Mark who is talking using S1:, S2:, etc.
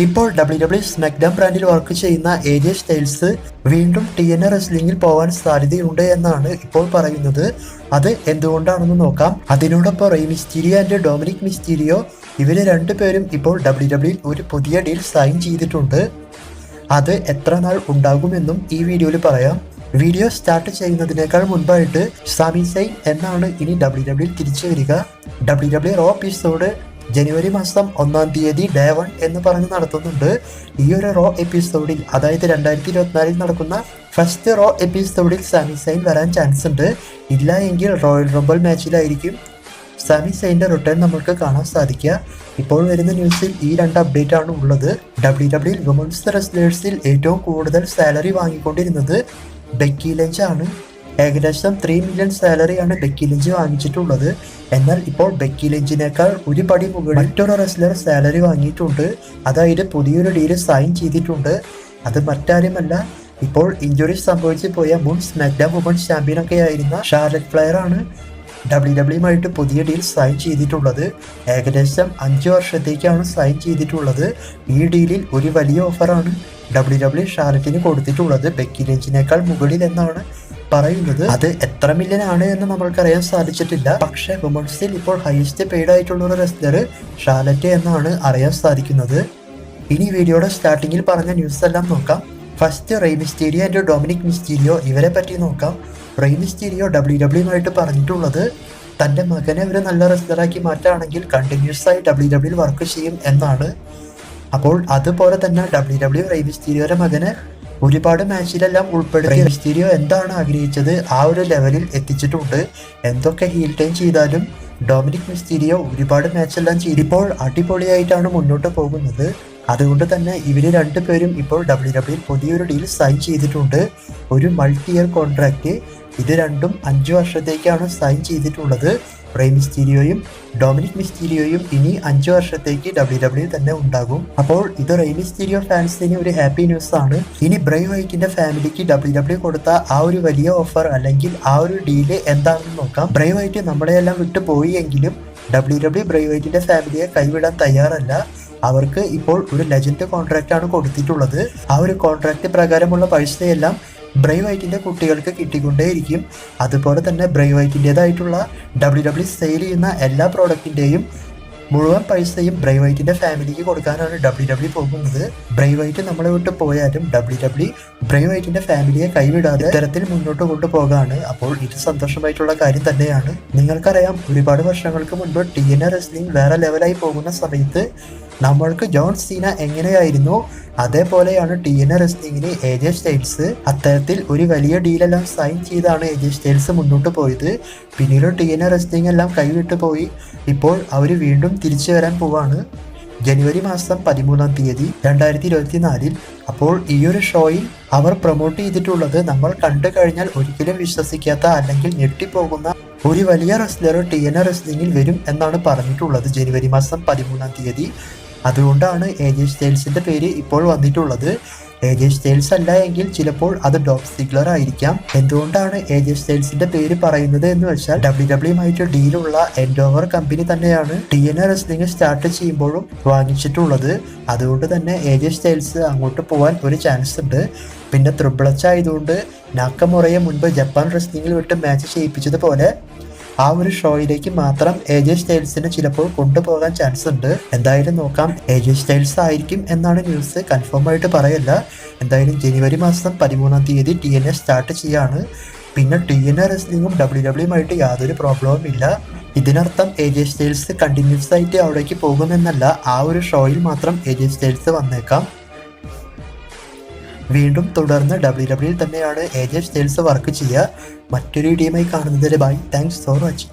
S1: ഇപ്പോൾ W W SmackDown ബ്രാൻഡിൽ work ചെയ്യുന്ന ഏരിയ സ്റ്റൈൽസ് വീണ്ടും ടി എൻ റെസ്ലിംഗിൽ പോകാൻ സാധ്യതയുണ്ട് എന്നാണ് ഇപ്പോൾ പറയുന്നത്. അത് എന്തുകൊണ്ടാണെന്ന് നോക്കാം. അതിനോടൊപ്പം Rey Mysterio and Dominik Mysterio ഇവർ രണ്ടുപേരും ഇപ്പോൾ ഡബ്ല്യു ഡബ്ല്യു ഒരു പുതിയ ഡീൽ സൈൻ ചെയ്തിട്ടുണ്ട്. അത് എത്ര നാൾ ഉണ്ടാകുമെന്നും ഈ വീഡിയോയിൽ പറയാം. വീഡിയോ സ്റ്റാർട്ട് ചെയ്യുന്നതിനേക്കാൾ മുൻപായിട്ട് സാമി സൈൻ എന്നാണ് ഇനി ഡബ്ല്യു ഡബ്ല്യു തിരിച്ചു വരിക. ഡബ്ല്യു ഡബ്ല്യു റോ എപ്പിസോഡ് ജനുവരി മാസം ഒന്നാം തീയതി ഡേ വൺ എന്ന് പറഞ്ഞ് നടത്തുന്നുണ്ട്. ഈ ഒരു റോ എപ്പിസോഡിൽ അതായത് രണ്ടായിരത്തി ഇരുപത്തിനാലിൽ നടക്കുന്ന ഫസ്റ്റ് റോ എപ്പിസോഡിൽ സാമി സൈൻ വരാൻ ചാൻസ് ഉണ്ട്. ഇല്ല എങ്കിൽ റോയൽ റംബൽ മാച്ചിലായിരിക്കും സാമി സൈന്റെ റിട്ടേൺ നമുക്ക് കാണാൻ സാധിക്കുക. ഇപ്പോൾ വരുന്ന ന്യൂസിൽ ഈ രണ്ട് അപ്ഡേറ്റ് ആണ് ഉള്ളത്. ഡബ്ല്യു ഡബ്ല്യു വുമൻസ് റെസ്ലേഴ്സിൽ ഏറ്റവും കൂടുതൽ സാലറി വാങ്ങിക്കൊണ്ടിരുന്നത് ബെക്കി ലഞ്ച് ആണ് ഏകദേശം ത്രീ മില്യൺ സാലറിയാണ് ബെക്കി ലിഞ്ച് വാങ്ങിച്ചിട്ടുള്ളത്. എന്നാൽ ഇപ്പോൾ ബെക്കി ലിഞ്ചിനേക്കാൾ ഒരു പടി മുകളിൽ മറ്റൊരു റെസ്ലർ സാലറി വാങ്ങിയിട്ടുണ്ട്. അതായത് പുതിയൊരു ഡീൽ സൈൻ ചെയ്തിട്ടുണ്ട്. അത് മറ്റാരുമല്ല ഇപ്പോൾ ഇഞ്ചുറി സംഭവിച്ചു പോയ മുൻ സ്മാക്ഡൗൺ വുമൻസ് ചാമ്പ്യനൊക്കെ ആയിരുന്ന ഷാർലറ്റ് ഫ്ലയർ ആണ് ഡബ്ല്യു ഡബ്ല്യുമായിട്ട് പുതിയ ഡീൽ സൈൻ ചെയ്തിട്ടുള്ളത്. ഏകദേശം അഞ്ച് വർഷത്തേക്കാണ് സൈൻ ചെയ്തിട്ടുള്ളത്. ഈ ഡീലിൽ ഒരു വലിയ ഓഫറാണ് ഡബ്ല്യു ഡബ്ല്യു ഷാർലറ്റിന് കൊടുത്തിട്ടുള്ളത്. ബെക്കി ലഞ്ചിനേക്കാൾ മുകളിൽ എന്നാണ് പറയുന്നത് അത് എത്ര മില്യൺ ആണ് എന്ന് നമ്മൾക്കറിയാൻ സാധിച്ചിട്ടില്ല. പക്ഷേ വുമൺസിൽ ഇപ്പോൾ ഹയസ്റ്റ് പെയ്ഡ് ആയിട്ടുള്ള ഒരു റെസ്ലർ ഷാലറ്റ് എന്നാണ് അറിയാൻ സാധിക്കുന്നത്. ഇനി വീഡിയോയുടെ സ്റ്റാർട്ടിങ്ങിൽ പറഞ്ഞ ന്യൂസ് എല്ലാം നോക്കാം. First Rey Mysterio and Dominik Mysterio ഇവരെ പറ്റി നോക്കാം. റെയ് മിസ്റ്റീരിയോ ഡബ്ല്യു ഡബ്ല്യു ആയിട്ട് പറഞ്ഞിട്ടുള്ളത് തന്റെ മകനെ ഒരു നല്ല റെസ്ലറാക്കി മാറ്റുകയാണെങ്കിൽ കണ്ടിന്യൂസ് ആയി ഡബ്ല്യു ഡബ്ല്യു വർക്ക് ചെയ്യും എന്നാണ്. അപ്പോൾ അതുപോലെ തന്നെ ഡബ്ല്യു ഡബ്ല്യു റെയ് മിസ്റ്റീരിയോയുടെ മകനെ ഒരുപാട് മാച്ചിലെല്ലാം ഉൾപ്പെടുത്തി മിസ്റ്റീരിയോ എന്താണ് ആഗ്രഹിച്ചത്? ആ ഒരു ലെവലിൽ എത്തിച്ചിട്ടുണ്ട്. എന്തൊക്കെ ഹീൽ ടൈം ചെയ്താലും ഡൊമിനിക് മിസ്റ്റീരിയോ ഒരുപാട് മാച്ചെല്ലാം ചെയ്തിപ്പോൾ അടിപൊളിയായിട്ടാണ് മുന്നോട്ട് പോകുന്നത്. അതുകൊണ്ട് തന്നെ ഇവർ രണ്ടുപേരും ഇപ്പോൾ ഡബ്ല്യു ഡബ്ല്യു പുതിയൊരു ഡീൽ സൈൻ ചെയ്തിട്ടുണ്ട്. ഒരു മൾട്ടി ഇയർ കോൺട്രാക്റ്റ് ഇത് രണ്ടും അഞ്ച് വർഷത്തേക്കാണ് സൈൻ ചെയ്തിട്ടുള്ളത്. റേ മിസ്റ്റീരിയോയും ഡൊമിനിക് മിസ്റ്റീരിയോയും ഇനി അഞ്ച് വർഷത്തേക്ക് ഡബ്ല്യു ഡബ്ല്യു തന്നെ ഉണ്ടാകും. അപ്പോൾ ഇത് റേ മിസ്റ്റീരിയോ ഫാൻസിന് ഒരു ഹാപ്പി ന്യൂസ് ആണ്. ഇനി ബ്രൈ വൈറ്റിന്റെ ഫാമിലിക്ക് ഡബ്ല്യു ഡബ്ല്യു കൊടുത്ത ആ ഒരു വലിയ ഓഫർ അല്ലെങ്കിൽ ആ ഒരു ഡീൽ എന്താണെന്ന് നോക്കാം. ബ്രൈ വൈറ്റ് നമ്മളെയെല്ലാം വിട്ടു പോയി എങ്കിലും ഡബ്ല്യു ഡബ്ല്യു ബ്രൈ വൈറ്റിന്റെ ഫാമിലിയെ കൈവിടാൻ തയ്യാറല്ല. അവർക്ക് ഇപ്പോൾ ഒരു ലെജൻഡ് കോൺട്രാക്റ്റ് ആണ് കൊടുത്തിട്ടുള്ളത്. ആ ഒരു കോൺട്രാക്റ്റ് പ്രകാരമുള്ള പൈസയെല്ലാം ബ്രൈ വൈറ്റിന്റെ കുട്ടികൾക്ക് കിട്ടിക്കൊണ്ടേയിരിക്കും. അതുപോലെ തന്നെ ബ്രൈ വൈറ്റിന്റേതായിട്ടുള്ള ഡബ്ല്യു ഡബ്ല്യു സെയിൽ ചെയ്യുന്ന എല്ലാ പ്രോഡക്റ്റിന്റെയും മുഴുവൻ പൈസയും ബ്രൈ വൈറ്റിന്റെ ഫാമിലിക്ക് കൊടുക്കാനാണ് ഡബ്ല്യു ഡബ്ല്യു പോകുന്നത്. ബ്രൈ വൈറ്റ് നമ്മളെ വിട്ട് പോയാലും ഡബ്ല്യു ഡബ്ല്യു ബ്രൈ വൈറ്റിന്റെ ഫാമിലിയെ കൈവിടാതെ ഇത്തരത്തിൽ മുന്നോട്ട് കൊണ്ടുപോകാണ്. അപ്പോൾ ഇത് സന്തോഷമായിട്ടുള്ള കാര്യം തന്നെയാണ്. നിങ്ങൾക്കറിയാം ഒരുപാട് വർഷങ്ങൾക്ക് മുൻപ് ടി എൻ ആർ റെസ്ലിംഗ് വേറെ ലെവലായി പോകുന്ന സമയത്ത് നമ്മൾക്ക് ജോൺ സീന എങ്ങനെയായിരുന്നു? അതേപോലെയാണ് ടി എൻ എ റെസ്ലിംഗിന് എ ജെ സ്റ്റൈൽസ്. അത്തരത്തിൽ ഒരു വലിയ ഡീലെല്ലാം സൈൻ ചെയ്താണ് എ ജെ സ്റ്റൈൽസ് മുന്നോട്ട് പോയത്. പിന്നീട് ടി എൻ റെസ്ലിംഗ് എല്ലാം കൈവിട്ട് പോയി ഇപ്പോൾ അവർ വീണ്ടും തിരിച്ചു വരാൻ പോവാണ്. ജനുവരി മാസം പതിമൂന്നാം തീയതി രണ്ടായിരത്തി ഇരുപത്തി നാലിൽ അപ്പോൾ ഈ ഒരു ഷോയിൽ അവർ പ്രൊമോട്ട് ചെയ്തിട്ടുള്ളത് നമ്മൾ കണ്ടു കഴിഞ്ഞാൽ ഒരിക്കലും വിശ്വസിക്കാത്ത അല്ലെങ്കിൽ ഞെട്ടിപ്പോകുന്ന ഒരു വലിയ റെസ്ലർ ടി എൻ എ റെസ്ലിംഗിൽ വരും എന്നാണ് പറഞ്ഞിട്ടുള്ളത് ജനുവരി മാസം പതിമൂന്നാം തീയതി. അതുകൊണ്ടാണ് എ ജെ സ്റ്റൈൽസിന്റെ പേര് ഇപ്പോൾ വന്നിട്ടുള്ളത്. എ സ്റ്റൈൽസ് അല്ല എങ്കിൽ ചിലപ്പോൾ അത് ഡോപ് സിഗ്ലർ ആയിരിക്കാം. എന്തുകൊണ്ടാണ് എ സ്റ്റൈൽസിന്റെ പേര് പറയുന്നത് എന്ന് വെച്ചാൽ ഡബ്ല്യു ഡബ്ല്യുമായിട്ട് ഡീലുള്ള എൻഡോവർ കമ്പനി തന്നെയാണ് T N A wrestling start ചെയ്യുമ്പോഴും വാങ്ങിച്ചിട്ടുള്ളത്. അതുകൊണ്ട് തന്നെ എ സ്റ്റൈൽസ് അങ്ങോട്ട് പോകാൻ ഒരു ചാൻസ് ഉണ്ട്. പിന്നെ ത്രിബിളച്ച് ആയതുകൊണ്ട് നാക്കമുറയെ മുൻപ് ജപ്പാൻ റെസ്ലിംഗിൽ വിട്ട് മാച്ച് ചെയ്യിപ്പിച്ചതുപോലെ ആ ഒരു ഷോയിലേക്ക് മാത്രം എ ജെ സ്റ്റൈൽസിനെ ചിലപ്പോൾ കൊണ്ടുപോകാൻ ചാൻസ് ഉണ്ട്. എന്തായാലും നോക്കാം. എ ജെ സ്റ്റൈൽസ് ആയിരിക്കും എന്നാണ് ന്യൂസ് കൺഫേം ആയിട്ട് പറയല്ല. എന്തായാലും ജനുവരി മാസം പതിമൂന്നാം തീയതി ടി എൻ സ്റ്റാർട്ട് ചെയ്യാണ്. പിന്നെ ടി എൻ എ റെസ്ലിംഗും ഡബ്ല്യു ഡബ്ല്യുമായിട്ട് യാതൊരു പ്രോബ്ലവും ഇല്ല. ഇതിനർത്ഥം എ ജെ സ്റ്റൈൽസ് കണ്ടിന്യൂസ് ആയിട്ട് അവിടേക്ക് പോകുമെന്നല്ല. ആ ഒരു ഷോയിൽ മാത്രം എ ജെ സ്റ്റൈൽസ് വന്നേക്കാം. വീണ്ടും തുടർന്ന് ഡബ്ല്യു ഡബ്ല്യു തന്നെയാണ് എ സെയിൽസ് വർക്ക് ചെയ്യുക. മറ്റൊരു ടീമായി കാണുന്നതിന് ബൈ താങ്ക്സ് ഫോർ വാച്ചിങ്